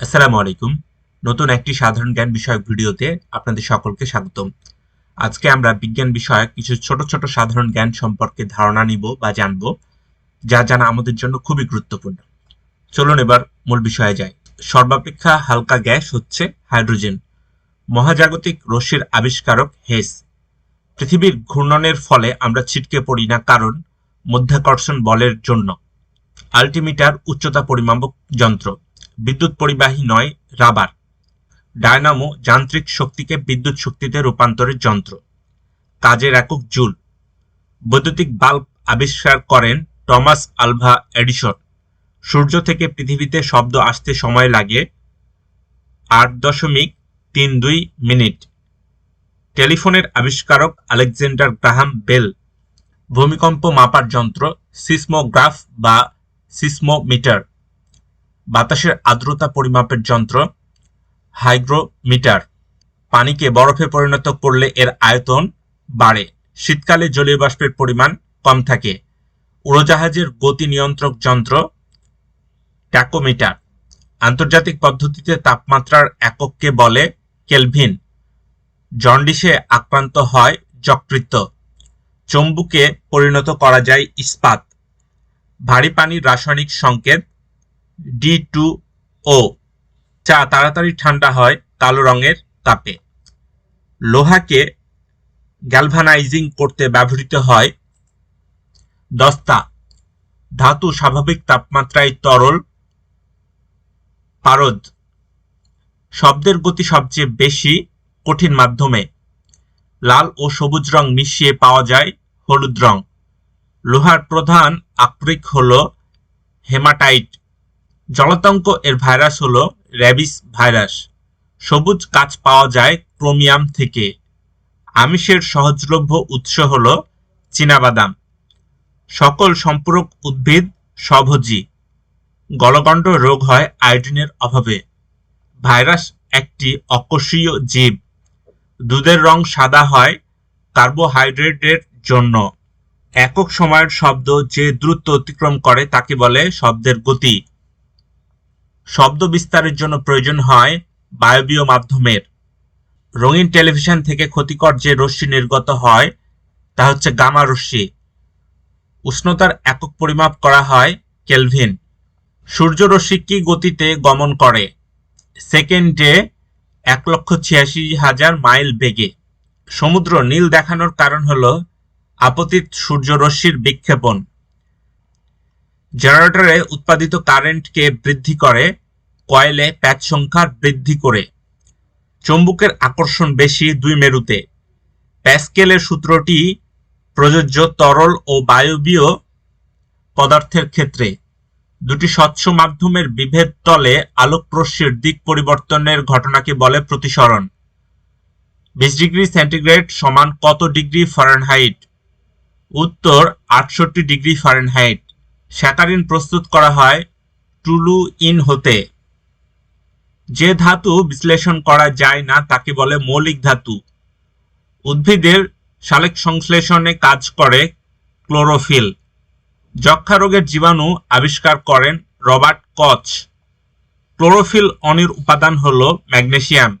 আসসালামু আলাইকুম। নতুন একটি সাধারণ জ্ঞান বিষয়ক ভিডিওতে আপনাদের সকলকে স্বাগতম। আজকে আমরা বিজ্ঞান বিষয়ক কিছু ছোট ছোট সাধারণ জ্ঞান সম্পর্কে ধারণা নিব বা জানব, যা জানা আমাদের জন্য খুবই গুরুত্বপূর্ণ। চলুন এবার মূল বিষয়ে যাই। সর্বাপেক্ষা হালকা গ্যাস হচ্ছে হাইড্রোজেন, মহাজাগতিক রশ্মির আবিষ্কারক হেস। পৃথিবীর ঘূর্ণনের ফলে আমরা ছিটকে পড়ি না কারণ মধ্যাকর্ষণ বলের জন্য। আল্টিমিটার উচ্চতা পরিমাপক যন্ত্র। বিদ্যুৎ পরিবাহী নয়, রাবার। ডায়নামো যান্ত্রিক শক্তিকে বিদ্যুৎ শক্তিতে রূপান্তরের যন্ত্র। কাজের একক জুল। বৈদ্যুতিক বাল্ব আবিষ্কার করেন টমাস আলভা এডিসন। সূর্য থেকে পৃথিবীতে শব্দ আসতে সময় লাগে আট দশমিক তিন দুই মিনিট। টেলিফোনের আবিষ্কারক আলেকজান্ডার গ্রাহাম বেল। ভূমিকম্প মাপার যন্ত্র, সিসমোগ্রাফ বা সিসমোমিটার। বাতাসের আর্দ্রতা পরিমাপের যন্ত্র, হাইগ্রোমিটার, পানিকে বরফে পরিণত করলে এর আয়তন বাড়ে। শীতকালে জলীয় বাষ্পের পরিমাণ কম থাকে। উড়োজাহাজের গতি নিয়ন্ত্রক যন্ত্র, ট্যাকোমিটার। আন্তর্জাতিক পদ্ধতিতে তাপমাত্রার একককে বলে কেলভিন। জন্ডিসে আক্রান্ত হয় যকৃত চম্বুকে পরিণত করা যায় ইস্পাত। ভারী পানির রাসায়নিক সংকেত ডি টু ও চা, তাড়াতাড়ি ঠান্ডা হয় কালো রঙের তাপে লোহাকে গ্যালভানাইজিং করতে ব্যবহৃত হয় দস্তা। ধাতু স্বাভাবিক তাপমাত্রায় তরল পারদ। শব্দের গতি সবচেয়ে বেশি কঠিন মাধ্যমে। লাল ও সবুজ রং মিশিয়ে পাওয়া যায় হলুদ রং। লোহার প্রধান আকরিক হল হেমাটাইট। জলাতঙ্ক এর ভাইরাস হল র্যাবিস ভাইরাস। সবুজ কাঁচ পাওয়া যায় ক্রোমিয়াম থেকে। আমিষের সহজলভ্য উৎস হল চীনাবাদাম। সকল সম্পূরক উদ্ভিদ স্বভোজী। গলগণ্ড রোগ হয় আয়োডিনের অভাবে। ভাইরাস একটি অকোষীয় জীব। দুধের রং সাদা হয় কার্বোহাইড্রেটের জন্য। একক সময়ের শব্দ যে দ্রুত অতিক্রম করে তাকে বলে শব্দের গতি। শব্দ বিস্তারের জন্য প্রয়োজন হয় বায়বীয় মাধ্যমের। রঙিন টেলিভিশন থেকে ক্ষতিকর যে রশ্মি নির্গত হয়, তা হচ্ছে গামা রশ্মি। উষ্ণতার একক পরিমাপ করা হয় কেলভিন। সূর্যরশ্মি কি গতিতে গমন করে? সেকেন্ডে এক লক্ষ ছিয়াশি হাজার মাইল বেগে। সমুদ্র নীল দেখানোর কারণ হল আপতিত সূর্যরশ্মির বিক্ষেপণ। জেনারেটরে উৎপাদিত কারেন্টকে বৃদ্ধি করে কয়েলে প্যাচ সংখ্যা বৃদ্ধি করে। চৌম্বকের আকর্ষণ বেশি দুই মেরুতে। প্যাসকেলের সূত্রটি প্রযোজ্য তরল ও বায়বীয় পদার্থের ক্ষেত্রে। দুটি স্বচ্ছ মাধ্যমের বিভেদ তলে আলোক রশ্মির দিক পরিবর্তনের ঘটনাকে বলে প্রতিসরণ। বিশ ডিগ্রি সেন্টিগ্রেড সমান কত ডিগ্রি ফারেনহাইট? উত্তর, আটষট্টি ডিগ্রি ফারেনহাইট। স্যাকারিন প্রস্তুত করা হয় টুলু ইন হতে। যে ধাতু বিশ্লেষণ করা যায় না, তাকে বলে মৌলিক ধাতু। উদ্ভিদের সালেক সংশ্লেষণে কাজ করে ক্লোরোফিল। যক্ষা রোগের জীবাণু আবিষ্কার করেন রবার্ট কচ। ক্লোরোফিল অনির উপাদান হল ম্যাগনেসিয়াম।